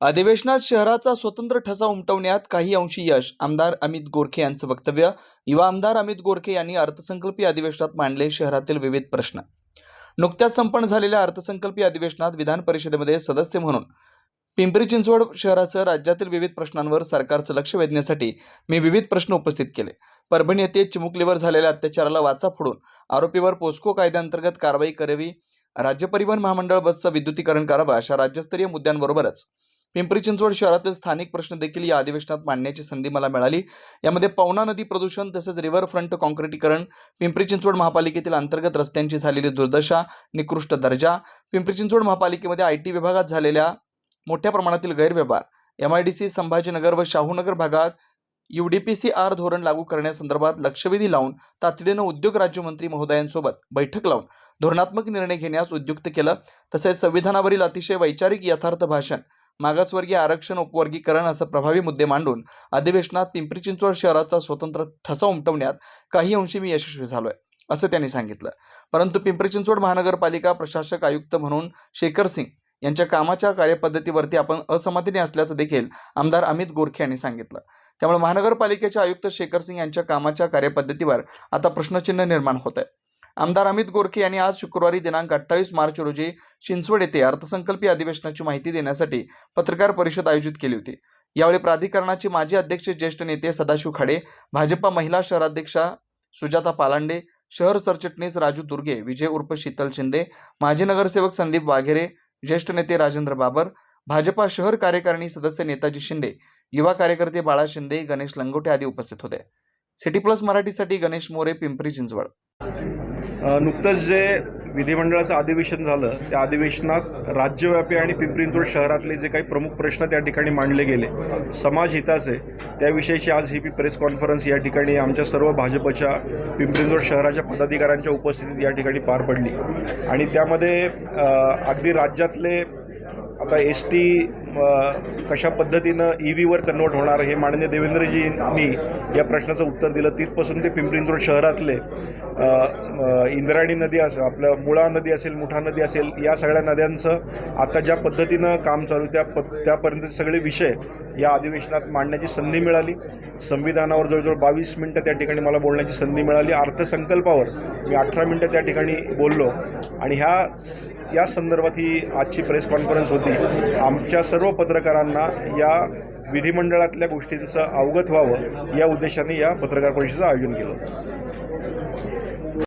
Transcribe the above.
अधिवेशनात शहराचा स्वतंत्र ठसा उमटवण्यात काही अंशी यश. आमदार अमित गोरखे यांचं वक्तव्य. युवा आमदार अमित गोरखे यांनी अर्थसंकल्पीय अधिवेशनात मांडले शहरातील विविध प्रश्न. नुकत्याच संपन्न झालेल्या अर्थसंकल्पीय अधिवेशनात विधान परिषदेमध्ये सदस्य म्हणून पिंपरी चिंचवड शहरासह राज्यातील विविध प्रश्नांवर सरकारचं लक्ष वेधण्यासाठी मी विविध प्रश्न उपस्थित केले. परभणी येथे चिमुकलीवर झालेल्या अत्याचाराला वाचा फोडून आरोपीवर पोस्को कायद्याअंतर्गत कारवाई करावी. राज्य परिवहन महामंडळ बसचं विद्युतीकरण करावं अशा राज्यस्तरीय मुद्द्यांबरोबरच पिंपरी चिंचवड शहरातील स्थानिक प्रश्न देखील या अधिवेशनात मांडण्याची संधी मला मिळाली. यामध्ये पवना नदी प्रदूषण तसेच रिव्हर फ्रंट कॉन्क्रिटीकरण पिंपरी चिंचवड महापालिकेतील अंतर्गत रस्त्यांची झालेली दुर्दशा निकृष्ट दर्जा पिंपरी चिंचवड महापालिकेमध्ये आय टी विभागात झालेल्या मोठ्या प्रमाणातील गैरव्यवहार M I D C Sambhajinagar व शाहूनगर भागात U D P C R धोरण लागू करण्यासंदर्भात लक्षवेधी लावून तातडीनं उद्योग राज्यमंत्री महोदयांसोबत बैठक लावून धोरणात्मक निर्णय घेण्यास उद्युक्त केलं. तसेच संविधानावरील अतिशय वैचारिक यथार्थ भाषण मागासवर्गीय आरक्षण उपवर्गीकरण असं प्रभावी मुद्दे मांडून अधिवेशनात पिंपरी चिंचवड शहराचा स्वतंत्र ठसा उमटवण्यात काही अंशी मी यशस्वी झालो आहे असं त्यांनी सांगितलं. परंतु पिंपरी चिंचवड महानगरपालिका प्रशासक आयुक्त म्हणून शेखर सिंग यांच्या कामाच्या कार्यपद्धतीवरती आपण असमाधानी असल्याचं देखील आमदार अमित गोरखे यांनी सांगितलं. त्यामुळे महानगरपालिकेचे आयुक्त शेखर सिंग यांच्या कामाच्या कार्यपद्धतीवर आता प्रश्नचिन्ह निर्माण होत आहे आमदार अमित गोरखे यांनी आज शुक्रवारी दिनांक अठ्ठावीस मार्च रोजी चिंचवड येथे अर्थसंकल्पीय अधिवेशनाची माहिती देण्यासाठी पत्रकार परिषद आयोजित केली होती. यावेळी प्राधिकरणाचे माजी अध्यक्ष ज्येष्ठ नेते सदाशिव खाडे भाजपा महिला शहराध्यक्षा सुजाता पालांडे शहर सरचिटणीस राजू दुर्गे विजय उर्फ शीतल शिंदे माजी नगरसेवक संदीप वाघेरे ज्येष्ठ नेते राजेंद्र बाबर भाजपा शहर कार्यकारिणी सदस्य नेताजी शिंदे युवा कार्यकर्ते बाळा शिंदे गणेश लंगोटे आदी उपस्थित होते. सिटी प्लस मराठीसाठी गणेश मोरे पिंपरी चिंचवड. नुकतंच जे विधिमंडळाचं अधिवेशन झालं त्या अधिवेशनात राज्यव्यापी आणि पिंपरींतूर शहरातले जे काही प्रमुख प्रश्न त्या ठिकाणी मांडले गेले समाज हिताचे त्याविषयीची आज ही प्रेस कॉन्फरन्स या ठिकाणी आमच्या सर्व भाजपच्या पिंपरींतूर शहराच्या पदाधिकाऱ्यांच्या उपस्थितीत या ठिकाणी पार पडली. आणि त्यामध्ये अगदी राज्यातले आता एस टी कशा पद्धतीनं ई व्हीवर कन्वर्ट होणार हे माननीय देवेंद्रजींनी या प्रश्नाचं उत्तर दिलं. तिथपासून ते पिंपरी चिंचवड शहरातले इंद्रायणी नदी असं आपलं मुळा नदी असेल मुठा नदी असेल या सगळ्या नद्यांचं आता ज्या पद्धतीनं काम चालू त्या प त्यापर्यंत सगळे विषय या अधिवेशनात मांडण्याची संधी मिळाली. संविधानावर जवळजवळ बावीस मिनटं त्या ठिकाणी मला बोलण्याची संधी मिळाली. अर्थसंकल्पावर मी अठरा मिनटं त्या ठिकाणी बोललो. आणि ह्या या संदर्भात ही आजची प्रेस कॉन्फरन्स होती. आमच्या सर्व पत्रकारांना या विधिमंडळातल्या गोष्टींचं अवगत व्हावं या उद्देशाने या पत्रकार परिषदेचं आयोजन केलं